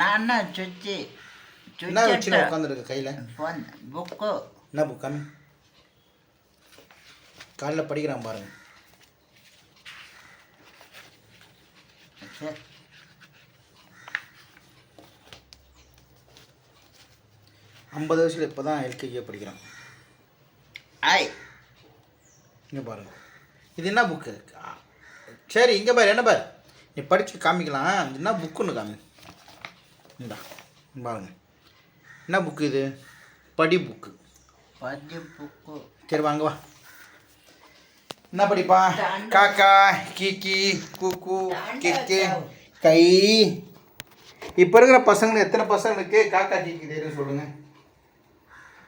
நான் சுச்சி என்ன வச்சுன்னு உட்காந்துருக்க கையில்? Phone book. என்ன புக் காமி காலைல படிக்கிறான் பாருங்க. ஐம்பது வயசில் இப்போ தான் எல்கேஜியை படிக்கிறான். ஐ. இங்கே பாருங்க. இது என்ன புக்கு? சரி இங்கே பாரு என்ன பாரு? நீ படித்து காமிக்கலாம். என்ன புக்குன்னு காமி இந்தா. இங்க பாருங்க. என்ன புக்கு இது? படி புக்கு பதி புக்கு சரி வாங்க வா. என்ன படிப்பா? காக்கா கீக்கி கூக்கு கிக்கு கை. இப்போ இருக்கிற பசங்க எத்தனை பசங்களுக்கு காக்கா கீக்கி தெரியும் சொல்லுங்க.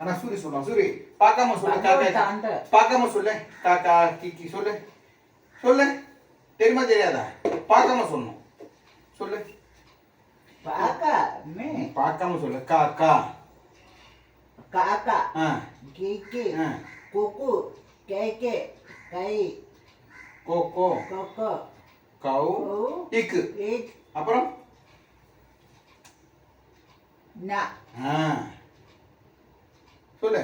ஆனா சூரி சொல்லலாம் சூரி பார்க்காம சொல்லு காக்கா. பார்க்காம சொல்லு காக்கா கீக்கி சொல்லு. சொல்லு. தெரியுமா தெரியாதா? பார்க்காம சொல்லணும். சொல்லு. பாக்கா மே பார்க்காம சொல்லு. காக்கா காக்கா. ஆ. கீக்கி. ஆ. குக்கு. கேக்கே. கை. கோகோ கொக்கோ. கவு கூ. இக்கு. இக். அப்புறம்? நா. ஆ. சொல்லு.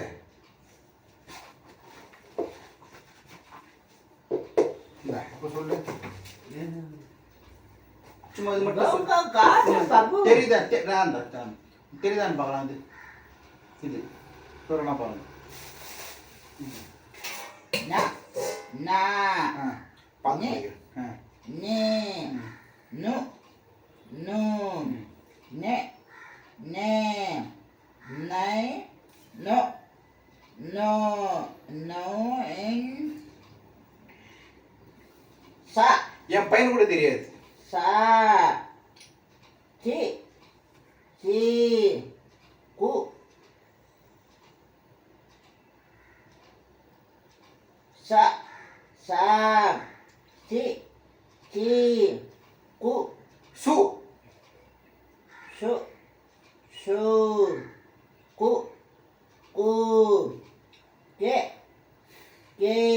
இப்ப சொல்லு. சும்மா இது மட்டும் தெரியுதா? அந்த தான். தெரியுதான்னு பார்க்கலாம் அது. இது. சொல்லலாம் பாருங்க. என். பையன் கூட தெரியாது. さちちささちちくしょ。しょしょくくけけ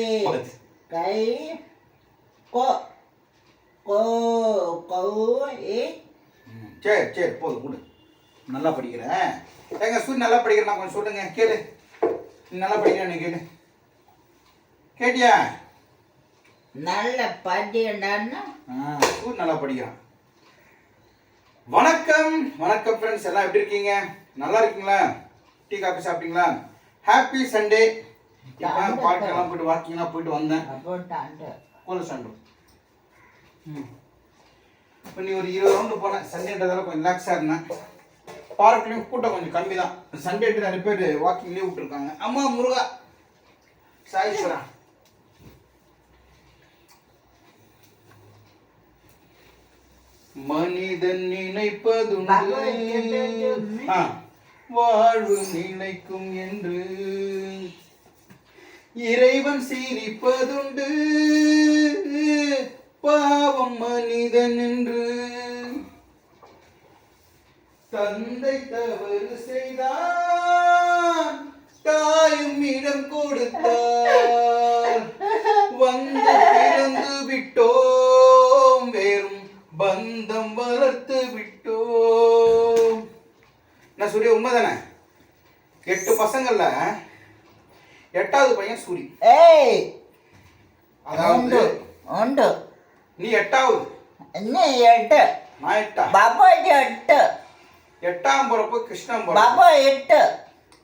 சரி சரி போதும் கொடு நல்லா படிக்கிறேன் ஏங்க சூரி நல்லா படிக்கிறேன் கொஞ்சம் சொல்லுங்க கேளு. நல்லா படிக்கிறேன் நீ கேளு. கேட்டியா? நல்ல படியண்டான்னு? ஆ சூரி நல்லா படிக்கிறான். வணக்கம் வணக்கம் ஃப்ரெண்ட்ஸ் எல்லாம் எப்படி இருக்கீங்க? நல்லா இருக்கீங்களா? டீ காஃபி சாப்பிட்டீங்களா? ஹாப்பி சண்டே இப்போ பார்க்கெல்லாம் போயிட்டு வாக்கிங்லாம் போயிட்டு வந்தேன். கோல சண்டை ம். இப்போ நீ ஒரு இருபது ரவுண்டு போனேன் சண்டேன்றதால கொஞ்சம் ரிலாக்ஸாக இருந்தேன். பார்க்லேயும் கூட்டம் கொஞ்சம் கம்மி தான். சண்டேட்டு நிறைய பேர் வாக்கிங் லீவ் விட்டுருக்காங்க. அம்மா முருகா. சாயீஸ்வரா மனிதன் நினைப்பதுண்டு வாழ்வு நினைக்கும் என்று. இறைவன் சீரிப்பதுண்டு பாவம் மனிதன் என்று. தந்தை தவறு செய்தான் தாயும் இடம் கொடுத்தார். வந்து பிறந்து விட்டோம் வேறும் பந்தம் வளர்த்து விட்டோம். என்ன சூரிய உண்மைதானே? எட்டு பசங்கள்ல எட்டாவது பையன் சூரி. ஏய் அதாவது உண்டு நீ எட்டாவது. நீ எட்டு. நான் எட்டா? பாபா எட்டு. எட்டாம் பிறப்பு கிருஷ்ணம் பாபா எட்டு.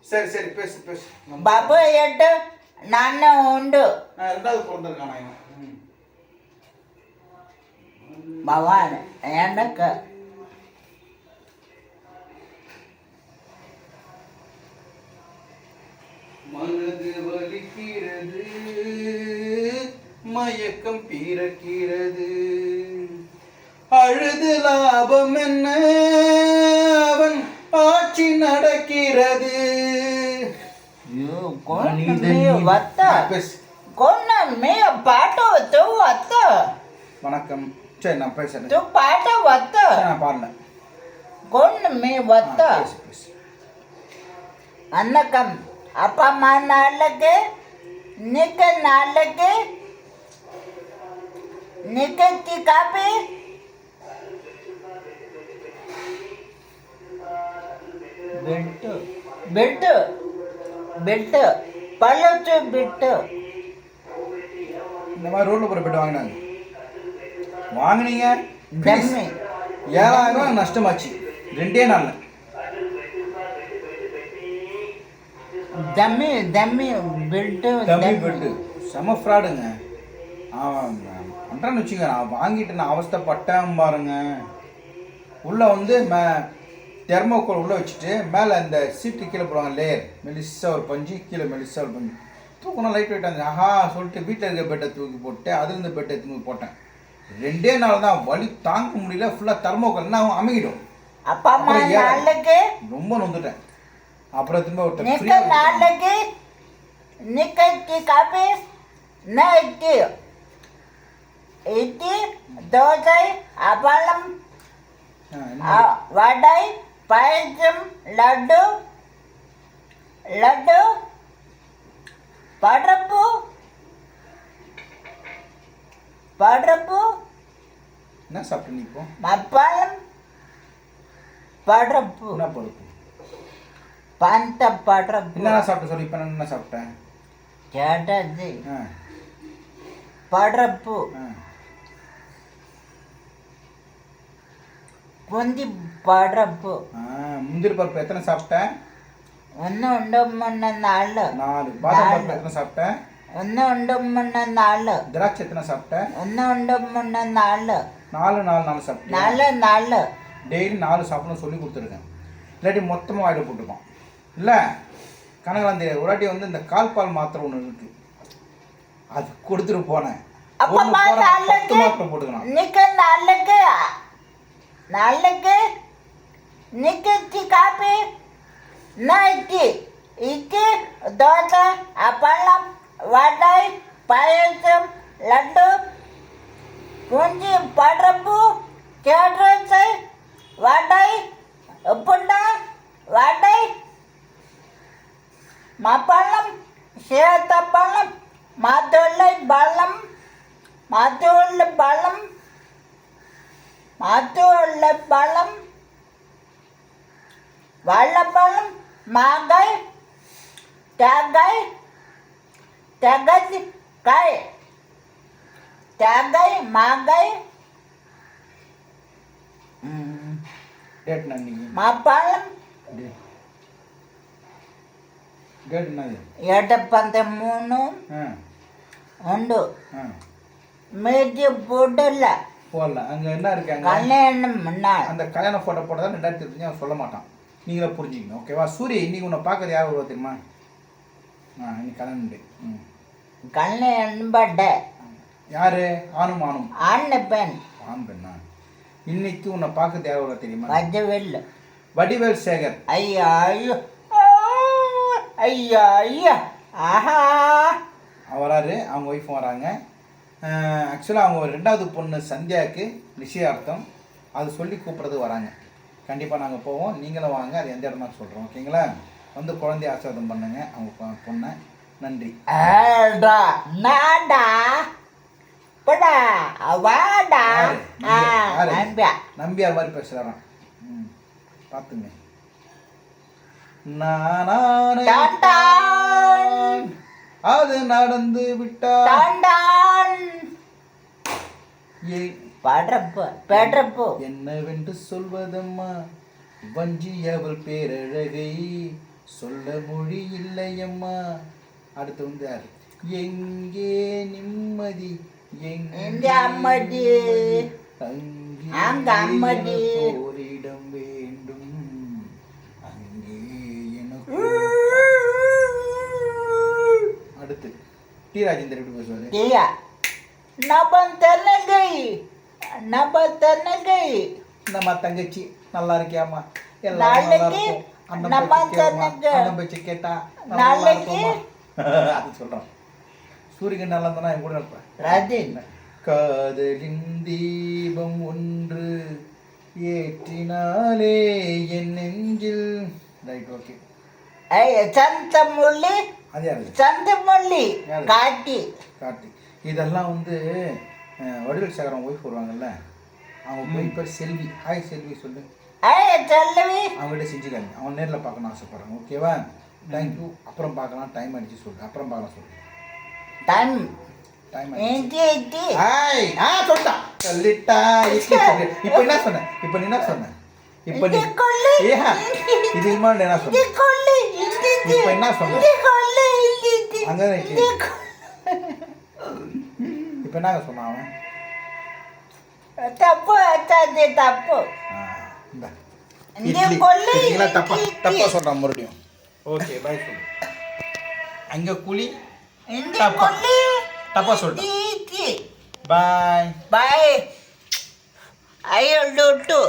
சரி சரி பேசு பேசு. நம்ம- பாபா எட்டு நானு உண்டு. நான் ரெண்டாவது பிறந்திருக்கானா இவன். பவான் எனக்கு. மனது வலிக்கிறது. மயக்கம் பிறக்கிறது. அழுது லாபம் என்ன? அவன் ஆட்சி நடக்கிறது. வணக்கம். சரி நான் பேசுறேன். பாட்ட வத்த நான் பாடல கொன்னு மேய வத்த அன்னக்கம் அப்பா அம்மா நாளுக்கு நிக்க நாளுக்கு நிக்கி காப்பி ಬಿಟ್ಟು ಬಿಟ್ಟು ಬಿಟ್ಟು ಪಳಚು ಬಿಟ್ಟು இந்த மாதிரி ரோட்ல போகிற பெட் வாங்கினாங்க வாங்குனீங்க டம்மி ஏழாயிரம் ரூபா நஷ்டமாச்சு ரெண்டே நாள்ல ದಮ್ಮಿ ದಮ್ಮಿ ಬಿಟ್ಟು தம்பி பெட்டு செம ஃப்ராடுங்க ஆமாம் பண்ணுறேன்னு வச்சுக்க நான் வாங்கிட்டு நான் அவஸ்தப்பட்டேன் பாருங்க. உள்ளே வந்து மே தெர்மோக்கோல் உள்ளே வச்சுட்டு மேலே அந்த சீட்டு கீழே போடுவாங்க லேயர் மெலிசா ஒரு பஞ்சு கீழே மெலிசா ஒரு பஞ்சு. தூக்கணும் லைட் வெயிட் ஆகுது ஆஹா சொல்லிட்டு வீட்டில் இருக்க பெட்டை தூக்கி போட்டு அதுலேருந்து பெட்டை தூக்கி போட்டேன். ரெண்டே நாள் தான் வலி தாங்க முடியல. ஃபுல்லாக தெர்மோக்கோல் என்ன அமைக்கிடும் அப்பா அம்மா நாளைக்கு? ரொம்ப நொந்துட்டேன். அப்புறம் திரும்ப ஒரு நாளைக்கு நிக்கி காபி நைட்டு இட்லி தோசை அப்பளம் வடை பழச்சம் லட்டு லட்டு படப்பு படப்பு என்ன சாப்பிட்டு இப்போ? அப்பளம் படப்பு என்ன படப்பு பந்த படப்பு என்ன சாப்பிட்ட சொல்லி இப்போ என்ன சாப்பிட்டேன்? கேட்டது. படப்பு கொந்தி படப்பு. முந்திரி பருப்பு எத்தனை சாப்பிட்டேன்? ஒன்று உண்டு மண்ணு நாலு. நாலு. பாதாம் பருப்பு எத்தனை சாப்பிட்டேன்? ஒன்று உண்டு மண்ணு நாலு. திராட்சை எத்தனை சாப்பிட்டேன்? ஒன்று உண்டு மண்ணு நாலு. நாலு நாலு நாலு சாப்பிட்டேன் நாலு நாலு. டெய்லி நாலு சாப்பிடணும் சொல்லி கொடுத்துருக்கேன். இல்லாட்டி மொத்தமாக வாயில் போட்டுப்பான் இல்லை கனகலாம் தெரியாது ஒராட்டி வந்து இந்த கால் பால் மாத்திரை ஒன்று இருக்கு. அது கொடுத்துட்டு போனேன். போட்டுக்கணும். நாளைக்கு நிக்கிச்சு காப்பி நாய்க்கு இட்லி தோசை அப்பளம் வடை பாயசம் லட்டு குஞ்சு படப்பு கேட்ரஸை வடை உப்புண்டா வடை மப்பளம் சேத்தப்பழம் மத வாழைப்பழம் மாங்காய் தேங்காய் தேங்காய் காய் தேங்காய் மாங்காய் ம், டேட் இன்னைக்கு மாப்பழம் டேட் டேட் என்னது ఎడపంత మూను ஆ ఉండు ஆ మీది బుడ్డల போடல அங்கே என்ன இருக்கு அங்கே కళ్యాణం ఉన్నాడు அந்த கல்யாண ஃபோட்டோ போட்டதா ரெண்டாயிரத்தி இருபத்தஞ்சு அவன் சொல்ல மாட்டான் நீங்களே புரிஞ்சுக்கணும் ஓகேவா சூரிய இன்றைக்கி உன்னை பார்க்குறது யார் வருவா தெரியுமா? ஆ இன்னைக்கு கண்ணன் ம். கண்ணன் என்பட யார்? ஆணும் ஆணும். ஆண் பெண் ஆண் பெண்ணா? இன்னைக்கு உன்னை பார்க்கறது யார் வருவா தெரியுமா? வடிவேல் வடிவேல் சேகர். ஐயா ஐயோ. ஐயா ஐயா. ஆஹா. வராரு அவங்க ஒய்ஃபும் வராங்க. ஆக்சுவலாக அவங்க ரெண்டாவது பொண்ணு சந்தியாவுக்கு நிச்சயார்த்தம் அது சொல்லி கூப்பிட்றது வராங்க. கண்டிப்பாக நாங்கள் போவோம். நீங்களும் வாங்க. அது எந்த இடமா சொல்கிறோம் ஓகேங்களா? வந்து குழந்தைய ஆசீர்வாதம் பண்ணுங்க. அவங்க பொண்ணை நன்றி. நம்பியார் மாதிரி பேசுகிறாராம் ம் பார்த்துங்க. அது நடந்து விட்டான். படப்பு பெடப்பு என்னவென்று சொல்வதம்மா? வஞ்சி அவள் பேரழகை சொல்ல மொழி இல்லையம்மா. அடுத்து வந்து யாரு? எங்கே நிம்மதி எங்கே அம்மதி? அங்கே. எனக்கு ஓரிடம் வேண்டும். அங்கே எனக்கு அடுத்து டி ராஜேந்தர் எப்படி பேசுவாரு? நபன் தென்னகை நப தென்னகை நம்ம தங்கச்சி நல்லா இருக்கியாமா நாளைக்கு நம்ம கேட்டா நம்ம நல்லா நாளைக்கு? அது சொல்றோம். சூரியன் நல்லா இருந்தா என் கூட இருப்பேன். ரஜின். காதலின் தீபம் ஒன்று ஏற்றினாலே என் நெஞ்சில். Right okay. சந்தமுள்ளி. யாரு? காட்டி. கார்த்தி இதெல்லாம் வந்து வடிவேல் சேகரம் ஒய்ஃப் வருவாங்கல்ல அவங்க போய் பேர் செல்வி ஹாய் செல்வி சொல்லு. அவங்ககிட்ட செஞ்சுக்காங்க அவன் நேரில் பார்க்கணும் ஆசைப்பட்றாங்க ஓகேவா? தேங்க்யூ அப்புறம் பார்க்கலாம். டைம் அடிச்சு சொல்லு. அப்புறம் பார்க்கலாம் சொல்லு. டைம். இப்போ என்ன சொன்ன? இப்போ நீ என்ன சொன்ன? இப்போ நீ. ஏஹா முன்னாடி என்ன சொன்ன இப்போ என்ன சொன்ன? அங்கே தான் இஞ்சி இட்லி. கொள்ளு. இப்போ என்ன சொன்னான் அவன். தப்பு அச்சாச்சு தப்பு. இந்தா. தப்பா. தப்பா சொல்கிறான் மறுபடியும். ஓகே பாய் சொல்லு. அங்கே குழி தப்பா. தப்பா இஞ்சி பாய் will do too.